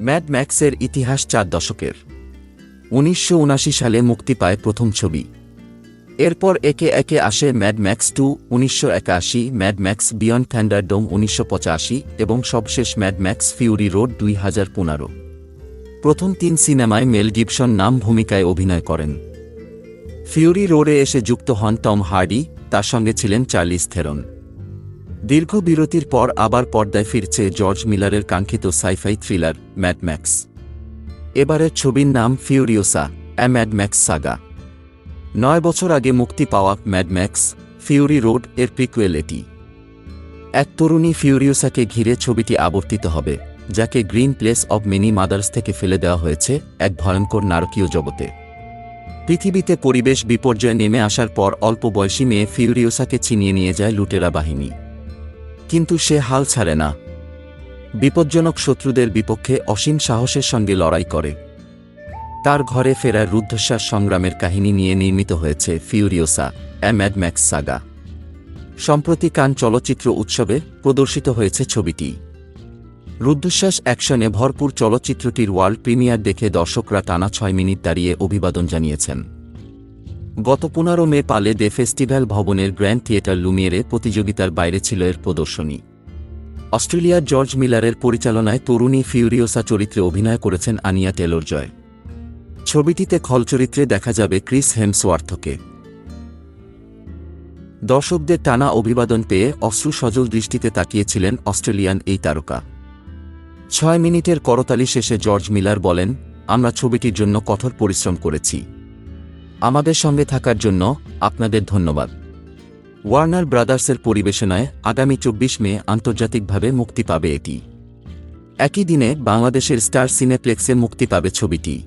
Mad ম্যাক্সের ইতিহাস চার দশকের। উনিশশো সালে মুক্তি পায় প্রথম ছবি। এরপর একে একে আসে ম্যাড ম্যাক্স টু, উনিশশো একাশি, ম্যাড ম্যাক্স বিয়ন্ড থ্যান্ডারডোম উনিশশো পঁচাশি এবং সবশেষ ম্যাড ম্যাক্স ফিউরি রোড দুই হাজার পনেরো। প্রথম তিন সিনেমায় মেল গিবসন নাম ভূমিকায় অভিনয় করেন। ফিউরি রোডে এসে যুক্ত হন টম হার্ডি, তার সঙ্গে ছিলেন চার্লিস থেরন। দীর্ঘ বিরতির পর আবার পর্দায় ফিরছে জর্জ মিলারের কাঙ্ক্ষিত সাইফাই থ্রিলার ম্যাডম্যাক্স এবারের ছবির নাম ফিউরিওসা অ্যা ম্যাডম্যাক্স সাগা। নয় বছর আগে মুক্তি পাওয়া ম্যাডম্যাক্স ফিউরি রোডের প্রিকুয়েল এটি এক তরুণী ফিউরিওসাকে ঘিরে ছবিটি আবর্তিত হবে, যাকে green place of many mothers থেকে ফেলে দেওয়া হয়েছে এক ভয়ঙ্কর নারকীয় জগতে। পৃথিবীতে পরিবেশ বিপর্যয় নেমে আসার পর অল্প বয়সী মেয়ে ফিউরিওসাকে ছিনিয়ে নিয়ে যায় লুটেরা বাহিনী। কিন্তু সে হাল ছাড়ে না। বিপজ্জনক শত্রুদের বিপক্ষে অসীম সাহসের সঙ্গে লড়াই করে। তার ঘরে ফেরার রুদ্ধশ্বাস সংগ্রামের কাহিনী নিয়ে নির্মিত হয়েছে Furiosa a Mad Max saga. সম্প্রতি কান চলচ্চিত্র উৎসবে প্রদর্শিত হয়েছে ছবিটি। রুদ্ধশ্বাস অ্যাকশনে ভরপুর চলচ্চিত্রটির ওয়ার্ল্ড প্রিমিয়ার দেখে দর্শকরা টানা ছয় মিনিট দাঁড়িয়ে অভিবাদন জানিয়েছেন। গত পনেরো মে পালে দে ফেস্টিভ্যাল ভবনের গ্র্যান্ড থিয়েটার লুমিয়েরে প্রতিযোগিতার বাইরে ছিল এর প্রদর্শনী। অস্ট্রেলিয়ার জর্জ মিলারের পরিচালনায় তরুণী ফিউরিওসা চরিত্রে অভিনয় করেছেন আনিয়া টেলর জয় ছবিটিতে খল চরিত্রে দেখা যাবে ক্রিস হেমসওয়ার্থকে। দর্শকদের টানা অভিবাদন পেয়ে অশ্রু সজল দৃষ্টিতে তাকিয়েছিলেন অস্ট্রেলিয়ান এই তারকা। ছয় মিনিটের করতালি শেষে জর্জ মিলার বলেন, আমরা ছবিটির জন্য কঠোর পরিশ্রম করেছি। আমাদের সঙ্গে থাকার জন্য আপনাদের ধন্যবাদ। ওয়ার্নার ব্রাদার্সের পরিবেশনায় আগামী চব্বিশ মে আন্তর্জাতিকভাবে মুক্তি পাবে এটি। একই দিনে বাংলাদেশের স্টার সিনেপ্লেক্সে মুক্তি পাবে ছবিটি।